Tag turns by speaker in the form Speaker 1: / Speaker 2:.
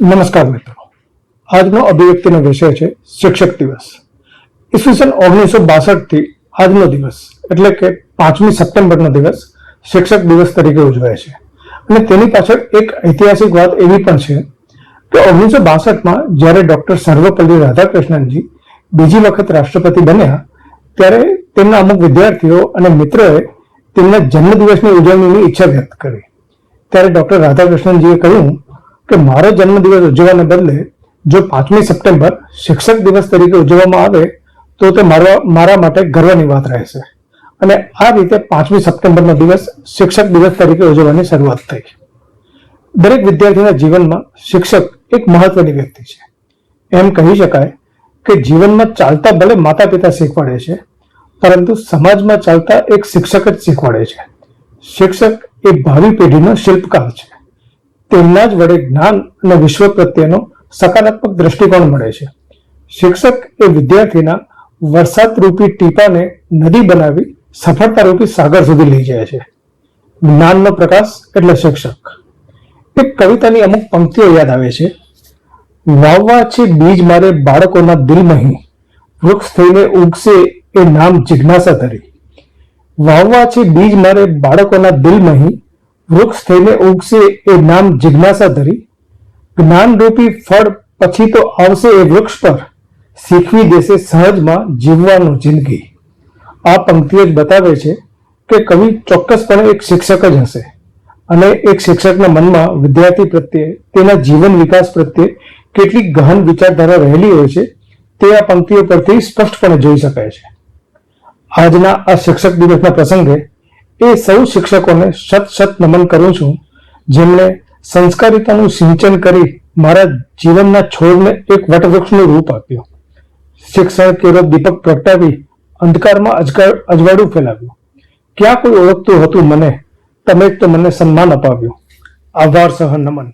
Speaker 1: નમસ્કાર મિત્રો. આજનો અભિવ્યક્તિનો વિષય છે શિક્ષક દિવસ. ઈસવીસન ઓગણીસો બાસઠથી આજનો દિવસ, એટલે કે પાંચમી સપ્ટેમ્બરનો દિવસ શિક્ષક દિવસ તરીકે ઉજવાય છે. અને તેની પાછળ એક ઐતિહાસિક વાત એવી પણ છે કે ઓગણીસો બાસઠમાં જ્યારે ડૉક્ટર સર્વપલ્લી રાધાકૃષ્ણનજી બીજી વખત રાષ્ટ્રપતિ બન્યા, ત્યારે તેમના અમુક વિદ્યાર્થીઓ અને મિત્રોએ તેમના જન્મદિવસની ઉજવણીની ઈચ્છા વ્યક્ત કરી. ત્યારે ડોક્ટર રાધાકૃષ્ણનજીએ કહ્યું કે મારો જન્મદિવસ ઉજવવાને બદલે જો પાંચમી સપ્ટેમ્બર શિક્ષક દિવસ તરીકે ઉજવવામાં આવે, તો તે મારા મારા માટે ગર્વની વાત રહેશે. અને આ રીતે પાંચમી સપ્ટેમ્બરનો દિવસ શિક્ષક દિવસ તરીકે ઉજવવાની શરૂઆત થઈ. દરેક વિદ્યાર્થીના જીવનમાં શિક્ષક એક મહત્વની વ્યક્તિ છે. એમ કહી શકાય કે જીવનમાં ચાલતા ભલે માતા પિતા શીખવાડે છે, પરંતુ સમાજમાં ચાલતા એક શિક્ષક જ શીખવાડે છે. શિક્ષક એ ભાવિ પેઢીનો શિલ્પકાર છે. તેમના જ વડે જ્ઞાન અને વિશ્વ પ્રત્યેનો સકારાત્મક દ્રષ્ટિકોણ મળે છે. શિક્ષક એ વિદ્યાર્થીના વરસાદ રૂપી ટીપાને નદી બનાવી સફળતા રૂપી સાગર સુધી લઈ જાય છે. જ્ઞાનનો પ્રકાશ એટલે શિક્ષક. એક કવિતાની અમુક પંક્તિઓ યાદ આવે છે. વાવવા છે બીજ મારે બાળકોના દિલમહી વૃક્ષ થઈને ઉગશે એ નામ જિજ્ઞાસા ધરી. વાવવા છે બીજ મારે બાળકોના દિલમહી વૃક્ષ થઈને ઉગશે એ નામ જિજ્ઞાસા ધરી, જ્ઞાનરૂપી ફળ પછી તો આવશે એ વૃક્ષ પર, શીખવી દેશે સહજમાં જીવવાનું જિંદગી. આ પંક્તિ જ બતાવે છે કે કવિ ચોક્કસપણે એક શિક્ષક જ હશે અને એક શિક્ષકના મનમાં વિદ્યાર્થી પ્રત્યે, તેના જીવન વિકાસ પ્રત્યે કેટલી ગહન વિચારધારા રહેલી હોય છે, તે આ પંક્તિઓ પરથી સ્પષ્ટપણે જોઈ શકાય છે. આજના આ શિક્ષક દિવસના પ્રસંગે એ સૌ શિક્ષકોને શત શત નમન કરું છું. જેમણે સંસ્કારિતાનું સિંચન કરી મારા જીવનના છોડને એક વટવૃક્ષનું રૂપ આપ્યું. શિક્ષણ કેરો દીપક પ્રગટાવી અંધકારમાં અજવાળું ફેલાવ્યું. ક્યાં કોઈ ઓળખતું હતું મને, તમે જ તો મને સન્માન અપાવ્યું. આભાર સહ નમન.